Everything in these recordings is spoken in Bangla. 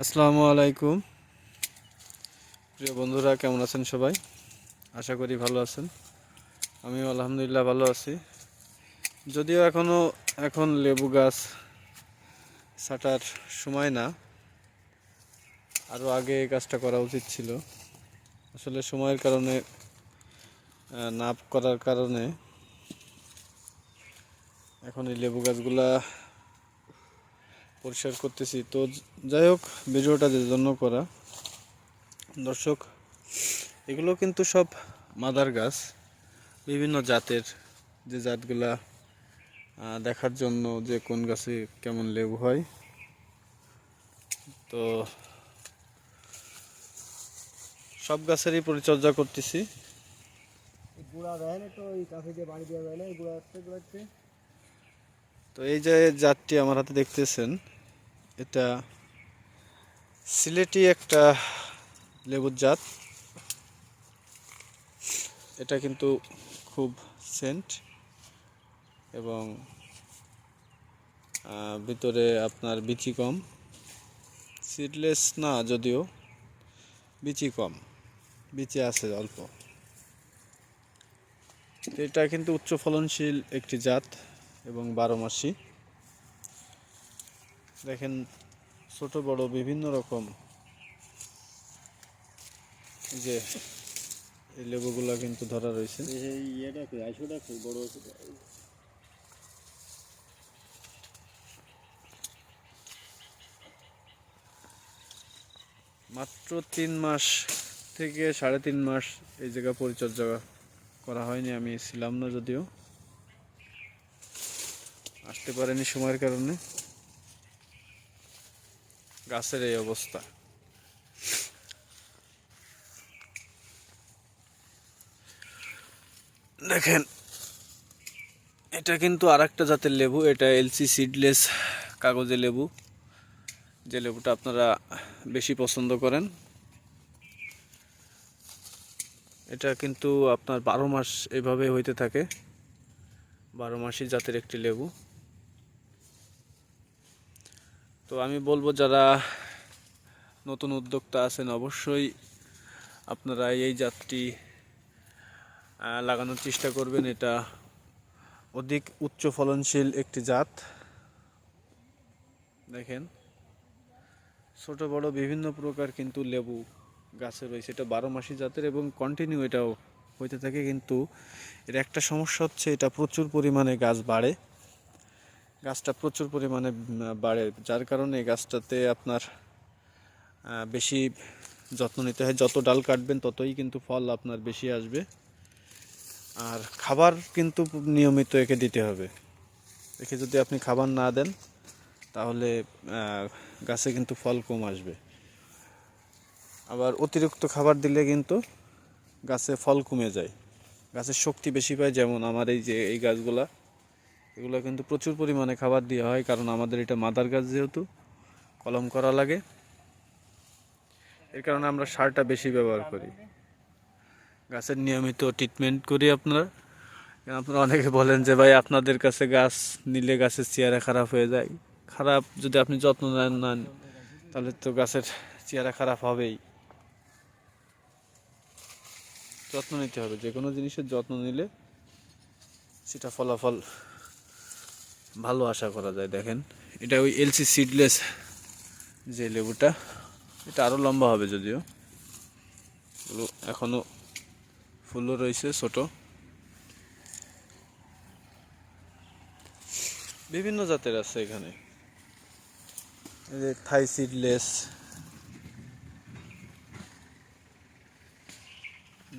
আসসালামু আলাইকুম। প্রিয় বন্ধুরা কেমন আছেন সবাই? আশা করি ভালো আছেন। আমিও আলহামদুলিল্লাহ ভালো আছি। যদিও এখনও এখন লেবু গাছ ছাটার সময় না। আরও আগে কাজটা করা উচিত ছিল। আসলে সময়ের কারণে আহ, না করার কারণে এখন এই লেবু গাছগুলা পরিষ্কার করতেছি। তো যাই হোক ভিডিওটা যে জন্য করা। দর্শক এগুলো কিন্তু সব মাদার গাছ বিভিন্ন জাতের যে জাতগুলা দেখার জন্য যে কোন গাছে কেমন লেবু হয়। তো সব গাছেরই পরিচর্যা করতেছি। তো এই যে জাতটি আমার হাতে দেখতেছেন এটা সিলেটি একটা লেবুর জাত। এটা কিন্তু খুব সেন্ট এবং ভিতরে আপনার বিচি কম। সিডলেস না, যদিও বিচি কম। বিচি আছে অল্প। এটা কিন্তু উচ্চ ফলনশীল একটি জাত এবং বারো মাসি। দেখেন ছোট বড় বিভিন্ন রকম। যে এই লেবুগুলা কিন্তু ধরা রয়েছে। মাত্র তিন মাস থেকে সাড়ে তিন মাস এই জায়গা পরিচর্যা করা হয়নি আমি ছিলাম না যদিও। আসতে পারেনি সময়ের কারণে। গাছের এই অবস্থা। দেখেন, এটা কিন্তু আর একটা জাতের লেবু, এটা এলসি সিডলেস কাগজে লেবু। যে লেবুটা আপনারা বেশি পছন্দ করেন। এটা কিন্তু আপনার বারো মাস এভাবে হইতে থাকে। বারো মাসই জাতের একটি লেবু। তো আমি বলব যারা নতুন উদ্যোক্তা আছেন, অবশ্যই আপনারা এই জাতটি লাগানোর চেষ্টা করবেন। এটা অধিক উচ্চ ফলনশীল একটি জাত। দেখেন, ছোট, বড় বিভিন্ন প্রকার কিন্তু লেবু গাছে রয়েছে। এটা বারো মাসি জাতের এবং কন্টিনিউ এটাও হইতে থাকে, কিন্তু এর একটা সমস্যা হচ্ছে, এটা প্রচুর পরিমাণে গাছ বাড়ে। গাছটা প্রচুর পরিমাণে বাড়ে। যার কারণে এই গাছটাতে আপনার বেশি যত্ন নিতে হয়। যত ডাল কাটবেন ততই কিন্তু ফল আপনার বেশি আসবে। আর খাবার কিন্তু নিয়মিত একে দিতে হবে। একে যদি আপনি খাবার না দেন, তাহলে গাছে কিন্তু ফল কম আসবে। আবার অতিরিক্ত খাবার দিলে কিন্তু গাছে ফল কমে যায়। গাছের শক্তি বেশি পায়, যেমন আমার এই যে, এই গাছগুলা। এগুলো কিন্তু প্রচুর পরিমাণে খাবার দেওয়া হয়, কারণ আমাদের এটা মাদার গাছ যেহেতু, কলম করা লাগে। এর কারণে আমরা সারটা বেশি ব্যবহার করি। গাছের নিয়মিত ট্রিটমেন্ট করি আপনারা। আপনারা অনেকে বলেন যে, ভাই, আপনাদের কাছে গাছ নিলে গাছের চেহারা খারাপ হয়ে যায়। খারাপ যদি আপনি যত্ন নেন না, তাহলে তো গাছের চেহারা খারাপ হবেই। যত্ন নিতে হবে। যে কোনো জিনিসের যত্ন নিলে সেটা ফলাফল ভালো আশা করা যায়, দেখেন। এটা ওই এলসি সিডলেস যে লেবুটা, এটা আরও লম্বা হবে যদিও। এখনও ফুলও রয়েছে ছোট। বিভিন্ন জাতের আছে এখানে। থাই সিডলেস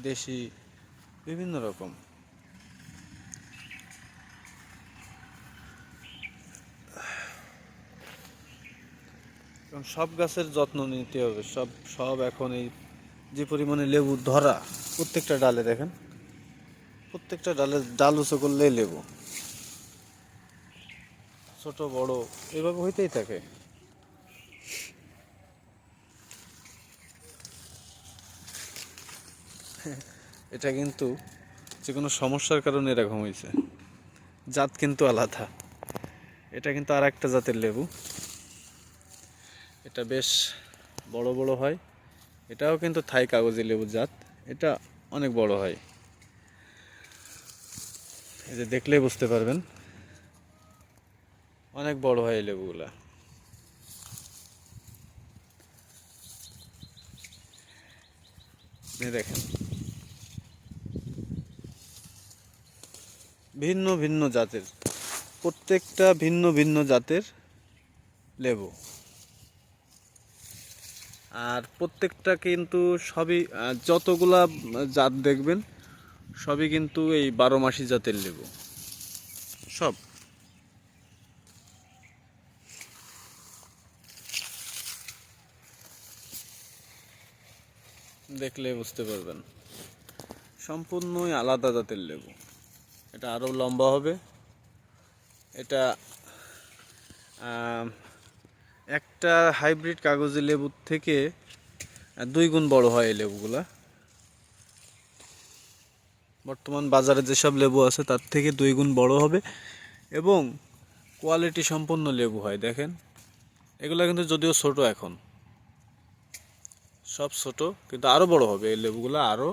দেশি, বিভিন্ন রকম। এবং সব গাছের যত্ন নিতে হবে। সব সব এখন এই যে পরিমাণে লেবু ধরা, প্রত্যেকটা ডালে দেখেন, প্রত্যেকটা ডালে ডাল উঁচু করলেই লেবু। ছোট, বড়, এভাবে হইতেই থাকে। এটা কিন্তু যে কোনো সমস্যার কারণে এরকম হয়েছে জাত কিন্তু আলাদা। এটা কিন্তু আর একটা জাতের লেবু। এটা বেশ বড় বড় হয়। এটাও কিন্তু থাই কাগজি লেবুর জাত। এটা অনেক বড় হয়। এই যে দেখলেই বুঝতে পারবেন। অনেক বড় হয় এই লেবুগুলা। দেখেন। ভিন্ন ভিন্ন জাতের, প্রত্যেকটা ভিন্ন ভিন্ন জাতের লেবু। আর প্রত্যেকটা কিন্তু সবই যতগুলা জাত দেখবেন, সবই কিন্তু এই বারো মাসি জাতের লেবু। সব। দেখলে বুঝতে পারবেন। সম্পূর্ণই আলাদা জাতের লেবু। এটা আরও লম্বা হবে। এটা একটা হাইব্রিড কাগজি লেবুর থেকে দুই গুণ বড় হয় এই লেবুগুলা। বর্তমান বাজারে যেসব লেবু আছে, তার থেকে দুই গুণ বড় হবে এবং কোয়ালিটি সম্পন্ন লেবু হয়, দেখেন। এগুলো কিন্তু যদিও ছোট এখন। সব ছোট, কিন্তু আরও বড় হবে এই লেবুগুলো আরও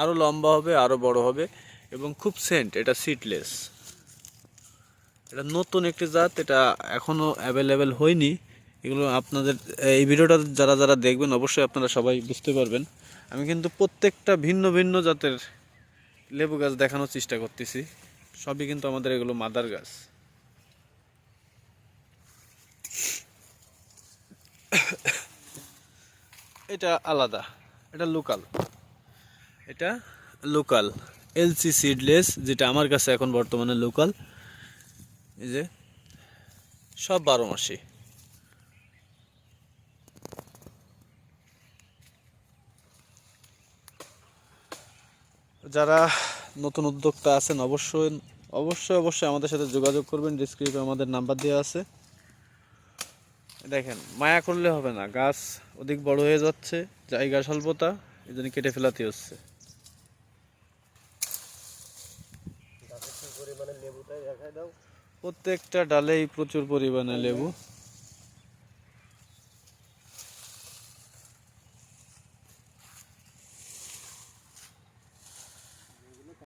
আরও লম্বা হবে আরও বড় হবে এবং খুব সেন্ট, এটা সিডলেস এটা নতুন একটি জাত, এটা এখনও অ্যাভেলেবেল হয়নি। এগুলো আপনাদের, এই ভিডিওটা যারা যারা দেখবেন, অবশ্যই আপনারা সবাই বুঝতে পারবেন। আমি কিন্তু প্রত্যেকটা ভিন্ন ভিন্ন জাতের লেবু গাছ দেখানোর চেষ্টা করতেছি। সবই কিন্তু আমাদের এগুলো মাদার গাছ। এটা আলাদা, এটা লোকাল এটা লোকাল এলসি সিডলেস যেটা আমার কাছে এখন বর্তমানে লোকাল এই যে, সব বারো মাসি। যারা নতুন উদ্যোক্তা আছেন, অবশ্যই অবশ্যই অবশ্যই আমাদের সাথে যোগাযোগ করবেন। ডিসক্রিপে আমাদের নাম্বার দেওয়া আছে। দেখেন, মায়া করলে হবে না। গাছ অধিক বড় হয়ে যাচ্ছে জায়গা স্বল্পতা, এই জন্য কেটে ফেলাতে হচ্ছে। দেখাই দাও। প্রত্যেকটা ডালেই প্রচুর পরিমাণে লেবু